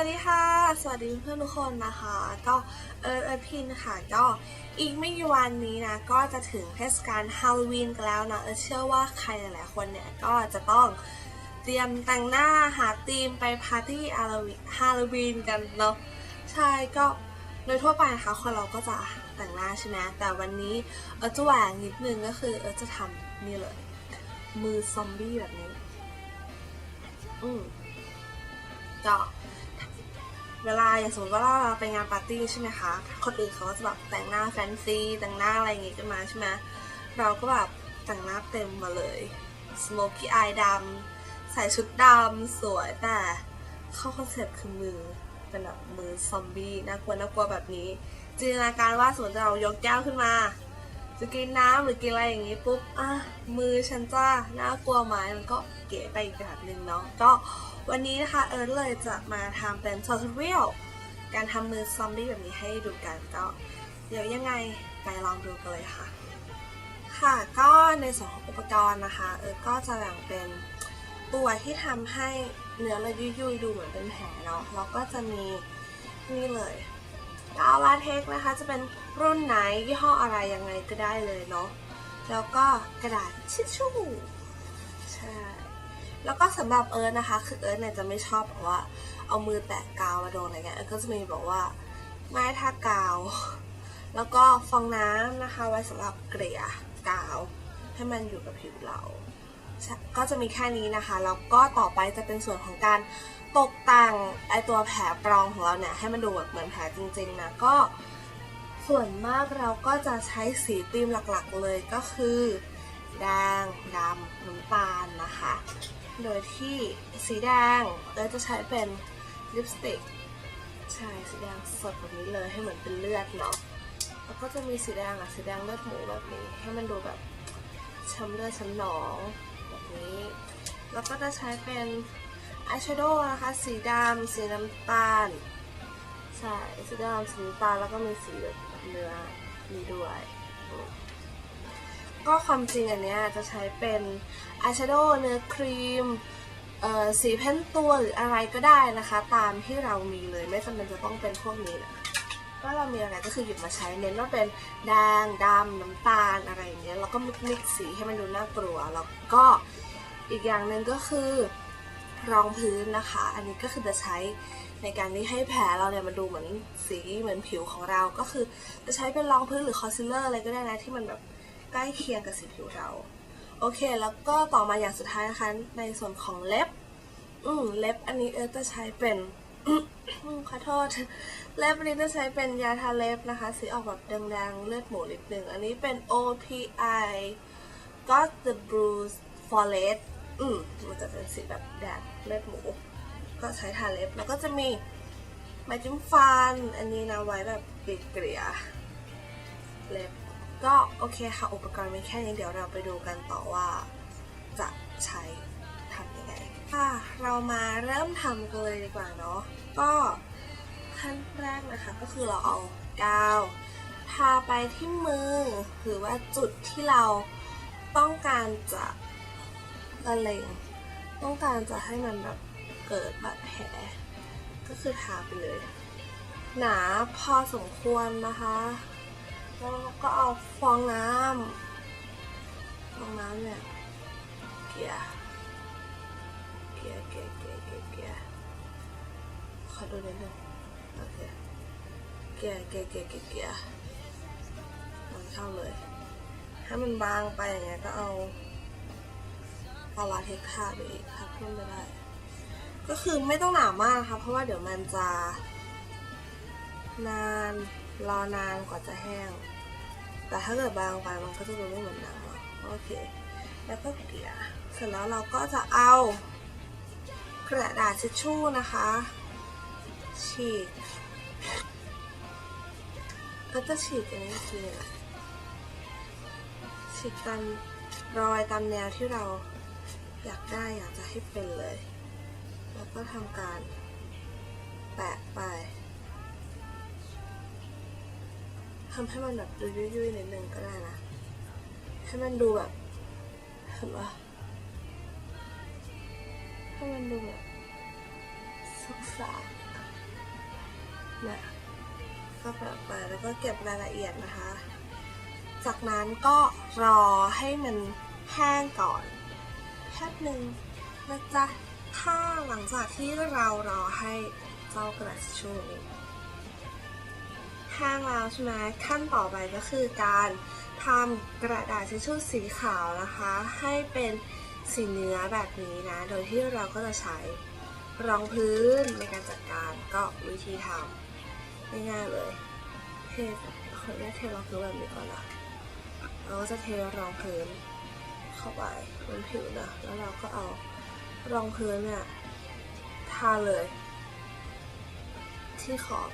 วัสดีค่ะ สวัสดีเพื่อนทุกคนนะคะ ก็เอิร์ธเอิร์ธพินค่ะ ก็อีกไม่กี่วันนี้นะ ก็จะถึงเทศกาลฮาโลวีนกันแล้วนะ เอิร์ธเชื่อว่าใครหลายๆคนเนี่ย ก็จะต้องเตรียมแต่งหน้าหาธีมไปปาร์ตี้ฮาโลวีนฮาโลวีนกันเนาะ ใช่ก็โดยทั่วไปนะคะคนเราก็จะแต่งหน้าใช่ไหมแต่วันนี้เอิร์ธจะแหวกนิดนึงก็คือเอิร์ธจะทำนี่เลย มือซอมบี้แบบนี้ อืมก็ เวลาอย่างสมมติว่าเราไปงานปาร์ตี้ใช่ไหมคะ คนอื่นเขาก็จะแบบแต่งหน้าแฟนซีแต่งหน้าอะไรอย่างงี้กันมาใช่ไหมเราก็แบบแต่งหน้าเต็มมาเลยสโมกี้อายดำใส่ชุดดำสวยแต่เข้าคอนเซ็ปต์คือมือเป็นแบบมือซอมบี้น่ากลัวน่ากลัวแบบนี้จินตนาการว่าสมมติเรายกแก้วขึ้นมาจะกินน้ำหรือกินอะไรอย่างงี้ปุ๊บอะมือฉันจ้าน่ากลัวไหมมันก็เก๋ไปอีกแบบหนึ่งเนาะก็ วันนี้นะคะเอิร์ธเลยจะมาทำเป็น tutorial การทำมือซอมบี้แบบนี้ให้ดูกันก็ เดี๋ยวยังไงไปลองดูกันเลยค่ะ ค่ะก็ในส่วนของอุปกรณ์นะคะ เอิร์ธก็จะแบ่งเป็นตัวที่ทำให้เนื้อเรายุ่ยๆดูเหมือนเป็นแผลเนาะแล้วก็จะมีนี่เลยกาวลาเทคนะคะจะเป็นรุ่นไหนยี่ห้ออะไรยังไงก็ได้เลยเนาะแล้วก็กระดาษชิชชู่ใช่ แล้วก็สำหรับเอิร์ธนะคะ คือเอิร์ธเนี่ยจะไม่ชอบแบบว่า เอามือแตะกาวมาโดนอะไรเงี้ยเอิร์ธก็จะมีบอกว่าไม้ทากาว แล้วก็ฟองน้ำนะคะ ไว้สำหรับเกลี่ยกาว ให้มันอยู่กับผิวเรา ก็จะมีแค่นี้นะคะ แล้วก็ต่อไปจะเป็นส่วนของการตกแต่งไอตัวแผลปลอมของเราเนี่ยให้มันดูแบบเหมือนแผลจริงๆนะก็ส่วนมากเราก็จะใช้สีธีมหลักๆเลยก็คือ แดงดำน้ำตาลนะคะ โดยที่สีแดงเออจะใช้เป็นลิปสติกใช่สีแดงสดแบบนี้เลยให้เหมือนเป็นเลือดเนาะแล้วก็จะมีสีแดงอะสีแดงเลือดหมูแบบนี้ ให้มันดูแบบช้ำเลือดช้ำหนองแบบนี้ แล้วก็จะใช้เป็นอายแชโดว์นะคะ สีดำสีน้ำตาลใช่สีดำสีน้ำตาลแล้วก็มีสีแบบเนื้อมีด้วย ก็ความจริงอันเนี้ยจะใช้เป็นอายแชโดว์เนื้อครีมสีเพ้นตัวหรืออะไรก็ได้นะคะ ตามที่เรามีเลยไม่จำเป็นจะต้องเป็นพวกนี้นะก็เรามีอะไรก็คือหยิบมาใช้เน้นว่าเป็นแดงดำน้ำตาลอะไรอย่างเงี้ยแล้วก็มิกซ์สีให้มันดูน่ากลัว แล้วก็อีกอย่างหนึ่งก็คือรองพื้นนะคะ อันนี้ก็คือจะใช้ในการที่ให้แผลเราเนี่ยมันดูเหมือนสีเหมือนผิวของเราก็คือจะใช้เป็นรองพื้นหรือคอนซีลเลอร์อะไรก็ได้นะที่มันแบบ ใกล้เคียงกับสีผิวเรา โอเค แล้วก็ต่อมาอย่างสุดท้ายนะคะ ในส่วนของเล็บ อืมเล็บอันนี้เออจะใช้เป็นอืมขอโทษ เล็บอันนี้จะใช้เป็นยาทาเล็บนะคะ สีออกแบบแดงๆเลือดหมูนิดนึงอันนี้เป็น OPI Got the Bruise Forest อืมมันจะเป็นสีแบบแดงเลือดหมู ก็ใช้ทาเล็บ แล้วก็จะมีไม้จิ้มฟัน อันนี้นะไว้แบบเกลี่ยเล็บ ก็โอเคค่ะ อุปกรณ์มีแค่นี้เดี๋ยวเราไปดูกันต่อว่า จะใช้ทำยังไงค่ะเรามาเริ่มทำกันเลยดีกว่าเนาะก็ขั้นแรกนะคะก็คือเราเอากาวทาไปที่มือ หรือว่าจุดที่เราต้องการจะละเลงต้องการจะให้มันแบบเกิดบาดแผล ก็คือทาไปเลย หนาพอสมควรนะคะ แล้วก็เอาฟองน้ำฟองน้ำเนี่ยเกลี่ยเกลี่ยเกลี่ยเกลี่ยเกลี่ยเกลี่ยขอดูนิดนึงโอเคเกลี่ยเกลี่ยเกลี่ยเกลี่ยเกลี่ยมันเข้าเลยให้มันบางไปอย่างเงี้ยก็เอาเอาลาเทคทาไปอีกทาเพิ่มไปได้ก็คือไม่ต้องหนามากนะคะเพราะว่าเดี๋ยวมันจะนาน รอนานกว่าจะแห้ง แต่ถ้าเกิดบางไปมันก็จะดูไม่เหมือนนังอะโอเค แล้วก็เกลี่ยเสร็จแล้วเราก็จะเอากระดาษทิชชู่นะคะ ฉีกก็จะฉีกอันนี้คือฉีกตามรอยตามแนวที่เราอยากได้อยากจะให้เป็นเลย แล้วก็ทำการแปะไป ทำให้มันแบบดูยุ่ยๆนิดนึงก็ได้นะ ให้มันดูแบบเห็นปะให้มันดูแบบสเนี่ยก็แปะไปแล้วก็เก็บรายละเอียดนะคะ จากนั้นก็รอให้มันแห้งก่อนแป๊บหนึ่งนะจ๊ะถ้าหลังจากที่เรารอให้เจ้ากระดาษชูนี้ แห้งแล้วใช่ไหมขั้นต่อไปก็คือการทำกระดาษทิชชู่สีขาวนะคะ ให้เป็นสีเนื้อแบบนี้นะ โดยที่เราก็จะใช้รองพื้นในการจัดการก็วิธีทำง่ายๆเลยเทขออนุญาตเทรองพื้นแบบนี้ก่อนนะเราก็จะเทรองพื้นเข้าไปบนผิวนะแล้วเราก็เอารองพื้นเนี่ยทาเลย ที่ขอบ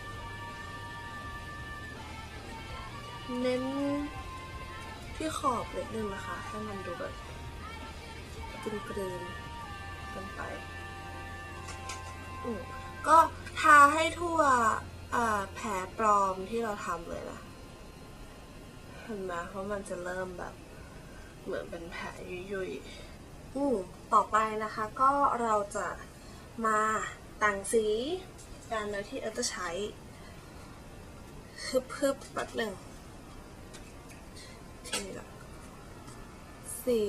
เน้นที่ขอบเล็กนึงนะคะ ให้มันดูแบบกลืนกลืนๆกันไปก็ทาให้ทั่วแผลปลอมที่เราทำเลยนะเห็นไหมเพราะมันจะเริ่มแบบ เหมือนเป็นแผลยุยๆอืต่อไปนะคะ ก็เราจะมาแต่งสีกันโดยที่เออจะใช้ฮึบฮึบแบบหนึ่ง ที่นะสี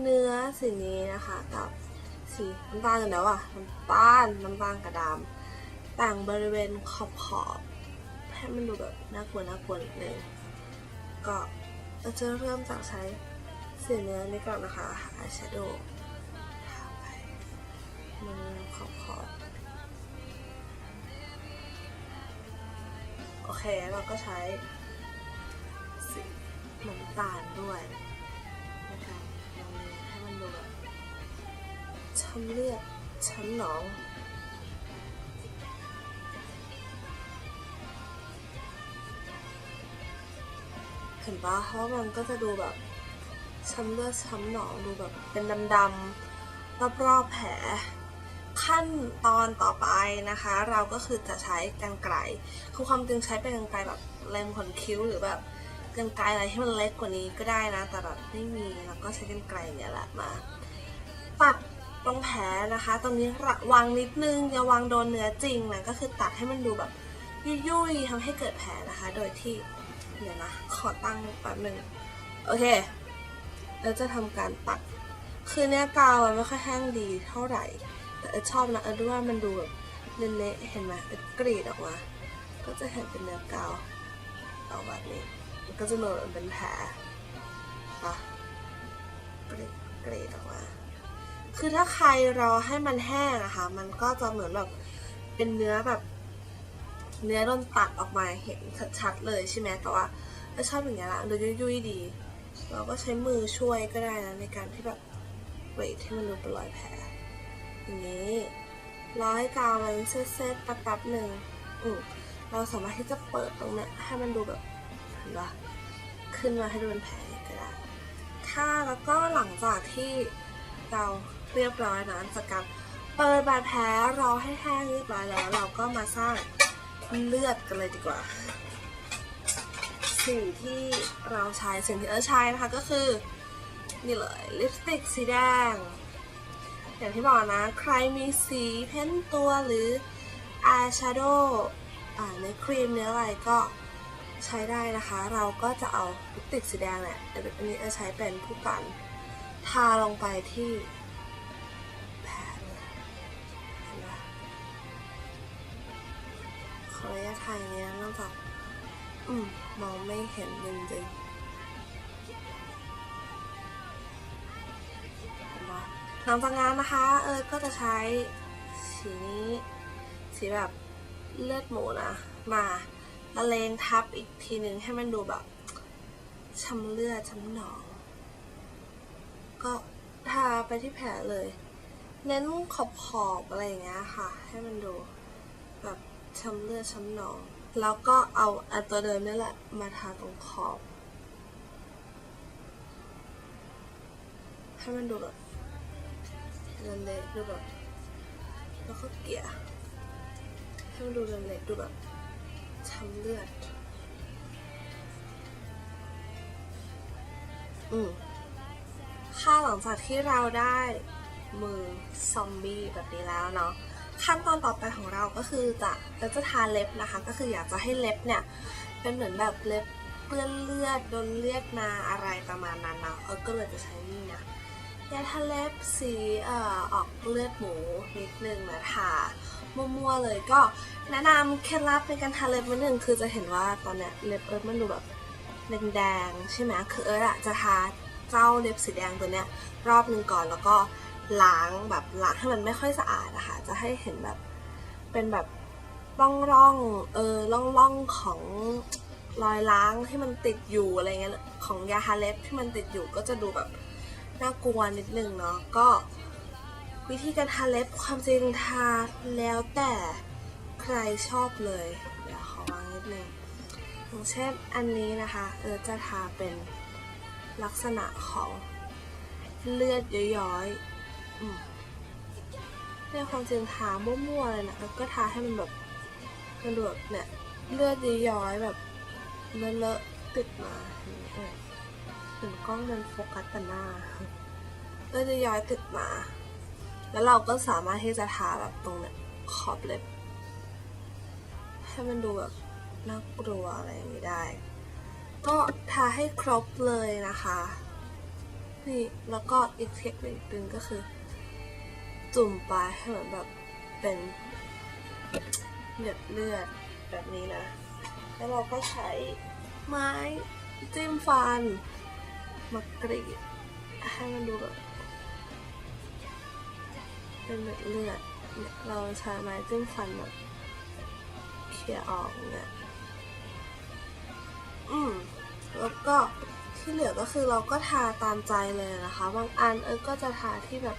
เนื้อสีนี้นะคะกับสีน้ำตาลกันแล้วอะน้ำตาลน้ำตาลกระดามแต่งบริเวณขอบขอบให้มันดูแบบน่ากลัวน่ากลัวนิดนึงก็เราจะเริ่มจากใช้สีเนื้อนี่ก่อนนะคะอายแชโดว์ทาไปมันขอบขอบโอเคเราก็ใช้ ตาลด้วยนะคะลองดูให้มันดูช้ำเลือดช้ำหนองเห็นปะเพราะมันก็จะดูแบบช้ำเลือดช้ำหนองดูแบบเป็นดำๆรอบๆแผลขั้นตอนต่อไปนะคะ เราก็คือจะใช้กรรไกรคือความจริงใช้เป็นกรรไกรแบบเล็มขนคิ้วหรือแบบ กรรไกรอะไรที่มันเล็กกว่านี้ก็ได้นะ แต่แบบไม่มีเราก็ใช้กรรไกรเนี่ยแหละมาตัดตรงแผลนะคะ ตรงนี้ระวังนิดนึงอย่าวางโดนเนื้อจริงนะก็คือตัดให้มันดูแบบยุ่ยๆทำให้เกิดแผลนะคะ โดยที่เดี๋ยวนะขอตั้งแป๊บหนึ่งโอเคแล้วจะทำการตัดคือเนื้อกาวมันไม่ค่อยแห้งดีเท่าไหร่ แต่เออชอบนะเออด้วยว่ามันดูแบบเละๆเห็นไหมเออกรีดออกมาก็จะเห็นเป็นเนื้อกาวออกแบบนี้ มันก็จะเหมือนเป็นแผลปะกรีดกรดออกมา คือถ้าใครรอให้มันแห้งอะค่ะ มันก็จะเหมือนแบบเป็นเนื้อแบบ เนื้อโดนตัดออกมาเห็นชัดๆเลยใช่ไหมแต่ว่าถ้าชอบอย่างเงี้ยละดูยุ่ยๆดี เราก็ใช้มือช่วยก็ได้นะในการที่แบบเวทให้มันดูเป็นรอยแผลอย่างนี้รอให้กาวมันเซตๆแป๊บๆหนึ่งอืมเราสามารถที่จะเปิดตรงเนี้ยให้มันดูแบบ เห็นปะขึ้นมาให้ดูเป็นแผลก็ได้ ค่ะแล้วก็หลังจากที่เราเรียบร้อยนะจากการเปิดบาดแผลรอให้แห้งเรียบร้อยแล้ว เราก็มาสร้างเลือดกันเลยดีกว่า สิ่งที่เราใช้สิ่งที่เออใช้นะคะก็คือนี่เลยลิปสติกสีแดง อย่างที่บอกนะ ใครมีสีเพ้นตัวหรืออายแชโดว์ในครีมเนื้ออะไรก็ ใช้ได้นะคะ เราก็จะเอาลิปสติกสีแดงเนี่ยอันนี้เออใช้เป็นผู้กันทาลงไปที่แผลเลยเห็นปะขออนุญาตทาอย่างนี้นะนอกจากอืมมองไม่เห็นจริงๆเห็นปะหลังจากนั้นนะคะ เออก็จะใช้สีนี้สีแบบเลือดหมูนะมา ละเลงทับอีกทีหนึ่งให้มันดูแบบช้ำเลือดช้ำหนอง ก็ทาไปที่แผลเลย เน้นขอบขอบอะไรอย่างเงี้ยค่ะ ให้มันดูแบบช้ำเลือดช้ำหนอง แล้วก็เอาอันตัวเดิมนี่แหละมาทาตรงขอบ ให้มันดูแบบเละๆดูแบบแล้วก็เกลี่ยให้มันดูเละๆดูแบบ ช้ำเลือด อืมค่ะหลังจากที่เราได้มือซอมบี้แบบนี้แล้วเนาะขั้นตอนต่อไปของเราก็คือจะเราจะทาเล็บนะคะ ก็คืออยากจะให้เล็บเนี่ยเป็นเหมือนแบบเล็บเปื้อนเลือดโดนเลือดมาอะไรประมาณนั้นเนาะเออก็เลยจะใช้นี่นะยาทาเล็บสีเอ่อออกเลือดหมูนิดนึงนะทา มั่วๆเลยก็แนะนำเคล็ดลับในการทาเล็บนิดนึงคือจะเห็นว่าตอนเนี้ยเล็บเอิร์ธมันดูแบบแดงๆใช่ไหมคือเอิร์ธอะจะทาเจ้าเล็บสีแดงตัวเนี้ยรอบหนึ่งก่อนแล้วก็ล้างแบบล้างให้มันไม่ค่อยสะอาดนะคะจะให้เห็นแบบเป็นแบบร่องร่องๆเออร่องร่องๆของรอยล้างที่มันติดอยู่อะไรเงี้ยของยาฮาเล็บที่มันติดอยู่ก็จะดูแบบน่ากลัวนิดนึงเนาะก็ วิธีการทาเล็บความจริงทาแล้วแต่ใครชอบเลย เดี๋ยวขอวางนิดนึงอย่างเช่นอันนี้นะคะเออจะทาเป็นลักษณะของเลือดย้อยๆเนี่ยความจริงทามั่วๆเลยนะแล้วก็ทาให้มันแบบมันดูแบบเนี่ยเลือดย้อยๆแบบเลอะๆติดมาอย่างกล้องมันโฟกัสแต่หน้าเลือดย้อยติดมา แล้วเราก็สามารถที่จะทาแบบตรงเนี่ยขอบเล็บ ให้มันดูแบบน่ากลัวอะไรอย่างนี้ได้ ก็ทาให้ครบเลยนะคะ นี่แล้วก็อีกเทคนิคหนึ่งก็คือ จุ่มไปให้เหมือนแบบเป็นเลือดเลือดแบบนี้นะ แล้วเราก็ใช้ไม้จิ้มฟันมากรีดให้มันดูแบบ เป็นเลือดเลือดเราใช้ไม้จิ้มฟันแบบเคลียร์ออกเนี่ยอืมแล้วก็ที่เหลือก็คือเราก็ทาตามใจเลยนะคะ บางอันเออก็จะทาที่แบบ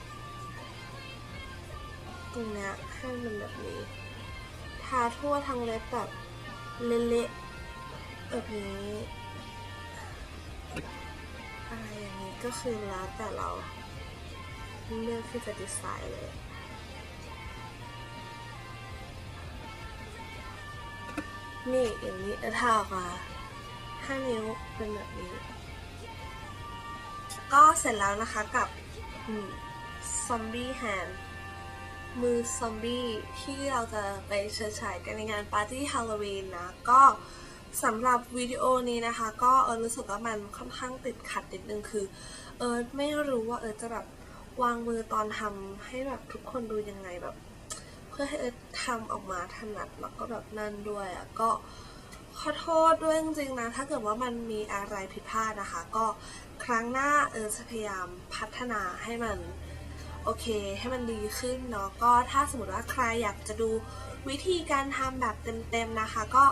ตรงเนี้ยให้มันแบบนี้ ทาทั่วทั้งเล็บแบบเละๆแบบนี้อะไรอย่างนี้ก็คือแล้วแต่เรา เลือกที่จะดีไซน์เลยนี่อย่างนี้เออทาออกมาห้านิ้วเป็นแบบนี้ ก็เสร็จแล้วนะคะกับซอมบี้แฮนมือซอมบี้ที่เราจะไปเชิดฉายกันในงานปาร์ตี้ฮาโลวีนนะ ก็สำหรับวิดีโอนี้นะคะ ก็เออรู้สึกว่ามันค่อนข้างติดขัดนิดนึงคือ เออไม่รู้ว่าเออจะแบบ วางมือตอนทำให้แบบทุกคนดูยังไงแบบ เพื่อให้เออทำออกมาถนัดแล้วก็แบบนั่นด้วยอะก็ขอโทษด้วยจริงๆนะ ถ้าเกิดว่ามันมีอะไรผิดพลาดนะคะ ก็ครั้งหน้าเออจะพยายามพัฒนาให้มันโอเค ให้มันดีขึ้นเนาะก็ถ้าสมมติว่าใครอยากจะดูวิธีการทำแบบเต็มๆนะคะ ก็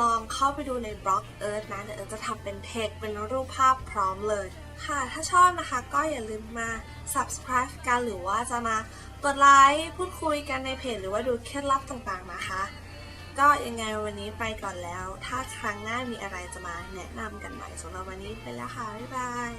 ลองเข้าไปดูในบล็อกเอิร์ธนะเดี๋ยวเอิร์ธจะทำเป็นเทคเป็นรูปภาพพร้อมเลย ค่ะ ถ้าชอบนะคะก็อย่าลืมมา subscribe กันหรือว่าจะมากดไลค์พูดคุยกันในเพจหรือว่าดูเคล็ดลับต่างๆนะคะ ก็ยังไงวันนี้ไปก่อนแล้ว ถ้าครั้งหน้ามีอะไรจะมาแนะนำกันใหม่สำหรับวันนี้ไปแล้วค่ะ บ๊ายบาย